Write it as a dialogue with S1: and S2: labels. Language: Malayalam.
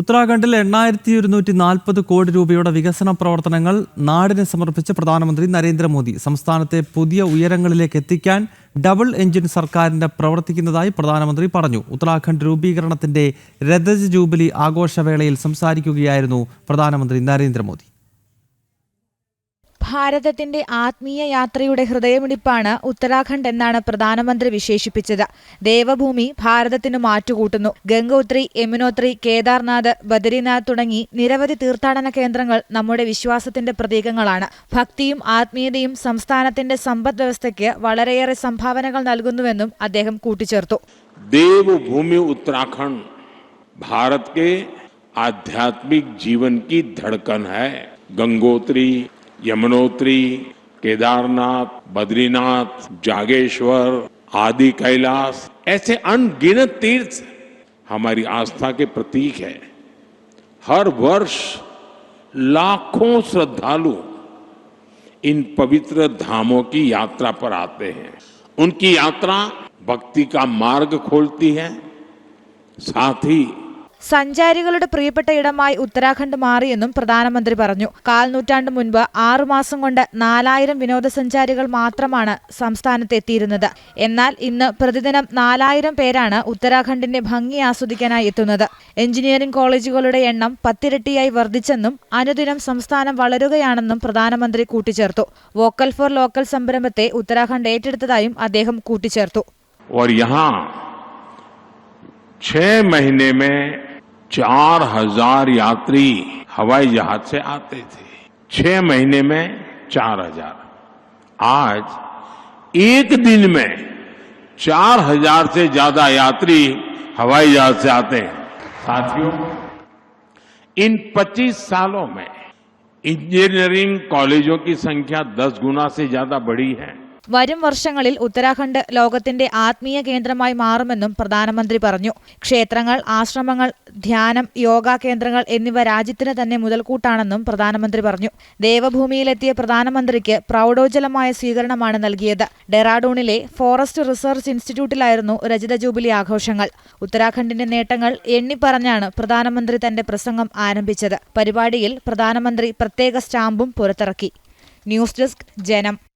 S1: ഉത്തരാഖണ്ഡിൽ എണ്ണായിരത്തി ഒരുന്നൂറ്റി നാൽപ്പത് കോടി രൂപയുടെ വികസന പ്രവർത്തനങ്ങൾ നാടിന് സമർപ്പിച്ച് പ്രധാനമന്ത്രി നരേന്ദ്രമോദി. സംസ്ഥാനത്തെ പുതിയ ഉയരങ്ങളിലേക്ക് എത്തിക്കാൻ ഡബിൾ എഞ്ചിൻ സർക്കാരിന്റെ പ്രവർത്തിക്കുന്നതായി പ്രധാനമന്ത്രി പറഞ്ഞു. ഉത്തരാഖണ്ഡ് രൂപീകരണത്തിന്റെ രഥജ് ജൂബിലി ആഘോഷവേളയിൽ സംസാരിക്കുകയായിരുന്നു പ്രധാനമന്ത്രി നരേന്ദ്രമോദി.
S2: ഭാരതത്തിന്റെ ആത്മീയ യാത്രയുടെ ഹൃദയമിടിപ്പാണ് ഉത്തരാഖണ്ഡ് എന്നാണ് പ്രധാനമന്ത്രി വിശേഷിപ്പിച്ചത്. ദേവഭൂമി ഭാരതത്തിന് മാറ്റുകൂട്ടുന്നു. ഗംഗോത്രി യമുനോത്രി കേദാർനാഥ് ബദരിനാഥ് തുടങ്ങി നിരവധി തീർത്ഥാടന കേന്ദ്രങ്ങൾ നമ്മുടെ വിശ്വാസത്തിന്റെ പ്രതീകങ്ങളാണ്. ഭക്തിയും ആത്മീയതയും സംസ്ഥാനത്തിന്റെ സമ്പദ് വ്യവസ്ഥയ്ക്ക് വളരെയേറെ സംഭാവനകൾ നൽകുന്നുവെന്നും അദ്ദേഹം കൂട്ടിച്ചേർത്തു.
S3: ദേവഭൂമി ഉത്തരാഖണ്ഡ് ഭാരത് ആധ്യാത്മിക ജീവൻ കി ധടക്കൻ ഹൈ. ഗംഗോത്രി यमुनोत्री, केदारनाथ, बद्रीनाथ, जागेश्वर आदि कैलाश, ऐसे अनगिनत तीर्थ हमारी आस्था के प्रतीक है। हर वर्ष लाखों श्रद्धालु इन पवित्र धामों की यात्रा पर आते हैं। उनकी यात्रा भक्ति का मार्ग खोलती है। साथ ही
S2: സഞ്ചാരികളുടെ പ്രിയപ്പെട്ട ഇടമായി ഉത്തരാഖണ്ഡ് മാറിയെന്നും പ്രധാനമന്ത്രി പറഞ്ഞു കാൽ നൂറ്റാണ്ട് മുൻപ് ആറുമാസം കൊണ്ട് നാലായിരം വിനോദസഞ്ചാരികൾ മാത്രമാണ് സംസ്ഥാനത്ത് എത്തിയിരുന്നത് എന്നാൽ ഇന്ന് പ്രതിദിനം നാലായിരം പേരാണ് ഉത്തരാഖണ്ഡിന്റെ ഭംഗി ആസ്വദിക്കാനായി എത്തുന്നത് എഞ്ചിനീയറിംഗ് കോളേജുകളുടെ എണ്ണം പത്തിരട്ടിയായി വർദ്ധിച്ചെന്നും അനുദിനം സംസ്ഥാനം വളരുകയാണെന്നും പ്രധാനമന്ത്രി കൂട്ടിച്ചേർത്തു വോക്കൽ ഫോർ ലോക്കൽ സംരംഭത്തെ ഉത്തരാഖണ്ഡ് ഏറ്റെടുത്തതായും അദ്ദേഹം കൂട്ടിച്ചേർത്തു
S3: और यहाँ छह महीने में चार हज़ार यात्री हवाई जहाज़ से आते थे। छह महीने में चार हज़ार। आज एक दिन में चार हज़ार से ज़्यादा यात्री हवाई जहाज़ से आते हैं। साथियों, इन 25 सालों में इंजीनियरिंग कॉलेजों की संख्या 10 गुना से ज़्यादा बढ़ी है।
S2: വരും വർഷങ്ങളിൽ ഉത്തരാഖണ്ഡ് ലോകത്തിന്റെ ആത്മീയ കേന്ദ്രമായി മാറുമെന്നും പ്രധാനമന്ത്രി പറഞ്ഞു. ക്ഷേത്രങ്ങൾ ആശ്രമങ്ങൾ ധ്യാനം യോഗ കേന്ദ്രങ്ങൾ എന്നിവ രാജ്യത്തിന് തന്നെ മുതൽക്കൂട്ടാണെന്നും പ്രധാനമന്ത്രി പറഞ്ഞു. ദേവഭൂമിയിലെത്തിയ പ്രധാനമന്ത്രിക്ക് പ്രൗഢോജ്ജലമായ സ്വീകരണമാണ് നൽകിയത്. ഡെറാഡൂണിലെ ഫോറസ്റ്റ് റിസർച്ച് ഇൻസ്റ്റിറ്റ്യൂട്ടിലായിരുന്നു രജത ജൂബിലി ആഘോഷങ്ങൾ. ഉത്തരാഖണ്ഡിന്റെ നേട്ടങ്ങൾ എണ്ണിപ്പറഞ്ഞാണ് പ്രധാനമന്ത്രി തന്റെ പ്രസംഗം ആരംഭിച്ചത്. പരിപാടിയിൽ പ്രധാനമന്ത്രി പ്രത്യേക സ്റ്റാമ്പും പുറത്തിറക്കി. ന്യൂസ് ഡെസ്ക് ജനം.